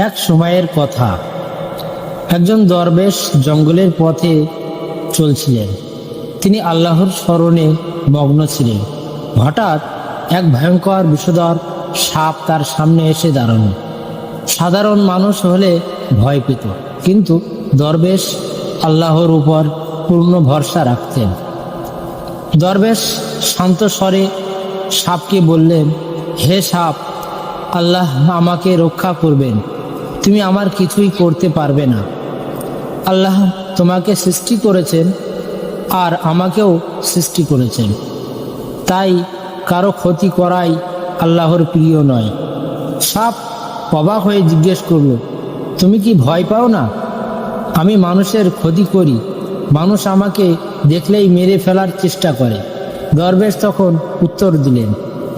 এক সময়ের কথা। একজন দরবেশ জঙ্গলের পথে চলছিলেন। তিনি আল্লাহর স্মরণে মগ্ন ছিলেন। হঠাৎ এক ভয়ঙ্কর বিষধর সাপ তার সামনে এসে দাঁড়ানো সাধারণ মানুষ হলে ভয় পেত, কিন্তু দরবেশ আল্লাহর উপর পূর্ণ ভরসা রাখতেন। দরবেশ শান্ত স্বরে সাপকে বললেন, হে সাপ, আল্লাহ আমাকে রক্ষা করবেন। তুমি আমার কিছুই করতে পারবে না। আল্লাহ তোমাকে সৃষ্টি করেছেন আর আমাকেও সৃষ্টি করেছেন। তাই কারও ক্ষতি করাই আল্লাহর প্রিয় নয়। সাপ অবাক হয়ে জিজ্ঞেস করল, তুমি কি ভয় পাও না? আমি মানুষের ক্ষতি করি। মানুষ আমাকে দেখলেই মেরে ফেলার চেষ্টা করে। দরবেশ তখন উত্তর দিলেন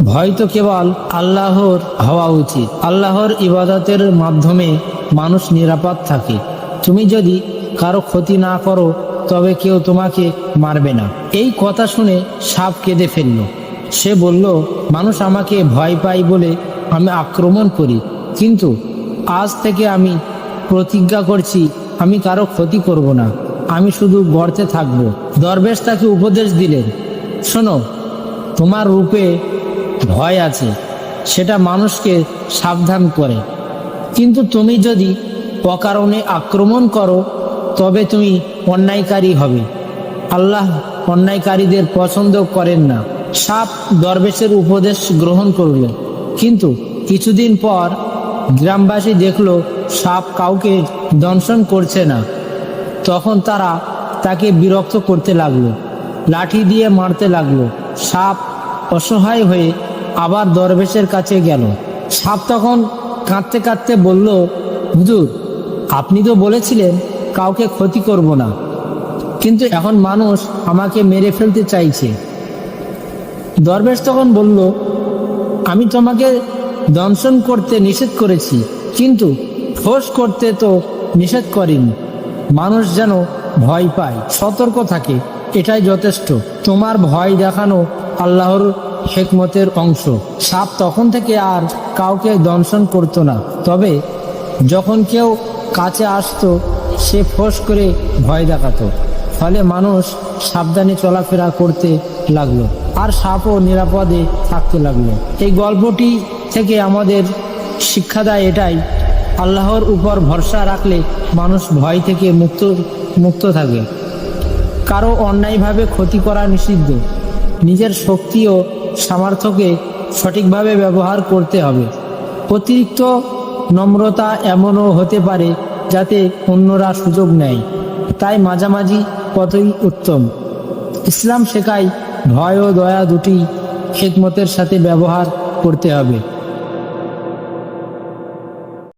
ভয় তো কেবল আল্লাহর হওয়া উচিত। আল্লাহর ইবাদতের মাধ্যমে মানুষ নিরাপদ থাকে। তুমি যদি কারও ক্ষতি না করো, তবে কেউ তোমাকে মারবে না। এই কথা শুনে সাপ কেঁদে ফেলল। সে বলল, মানুষ আমাকে ভয় পায় বলে আমি আক্রমণ করি। কিন্তু আজ থেকে আমি প্রতিজ্ঞা করছি, আমি কারও ক্ষতি করব না। আমি শুধু গর্তে থাকব। দরবেশ তাকে উপদেশ দিলেন, শোনো, তোমার রূপে ভয় আছে, সেটা মানুষকে সাবধান করে। কিন্তু তুমি যদি অকারণে আক্রমণ করো, তবে তুমি অন্যায়কারী হবে। আল্লাহ অন্যায়কারীদের পছন্দ করেন না। সাপ দরবেশের উপদেশ গ্রহণ করল। কিন্তু কিছুদিন পর গ্রামবাসী দেখল সাপ কাউকে দংশন করছে না। তখন তারা তাকে বিরক্ত করতে লাগল, লাঠি দিয়ে মারতে লাগল। সাপ অসহায় হয়ে আবার দরবেশের কাছে গেল। সাপ তখন কাঁদতে কাঁদতে বলল, হুজুর, আপনি তো বলেছিলেন কাউকে ক্ষতি করব না। কিন্তু এখন মানুষ আমাকে মেরে ফেলতে চাইছে। দরবেশ তখন বলল, আমি তোমাকে দংশন করতে নিষেধ করেছি, কিন্তু ফোর্স করতে তো নিষেধ করিনি। মানুষ যেন ভয় পায়, সতর্ক থাকে, এটাই যথেষ্ট। তোমার ভয় দেখানো আল্লাহর হেকমতের অংশ। সাপ তখন থেকে আর কাউকে দংশন করতো না। তবে যখন কেউ কাছে আসতো, সে ফোঁস করে ভয় দেখাতো। ফলে মানুষ সাবধানে চলাফেরা করতে লাগল আর সাপও নিরাপদে থাকতে লাগল। এই গল্পটি থেকে আমাদের শিক্ষা দেয় এটাই, আল্লাহর উপর ভরসা রাখলে মানুষ ভয় থেকে মুক্ত মুক্ত থাকে কারও অন্যায়ভাবে ক্ষতি করা নিষিদ্ধ। নিজের শক্তি ও সামর্থ্যকে সঠিকভাবে ব্যবহার করতে হবে। অতিরিক্ত নম্রতা এমনও হতে পারে যাতে অন্যরা সুযোগ নেয়। তাই মাঝামাঝি কতই উত্তম। ইসলাম শেখায় ভয় ও দয়া দুটি খেদমতের সাথে ব্যবহার করতে হবে।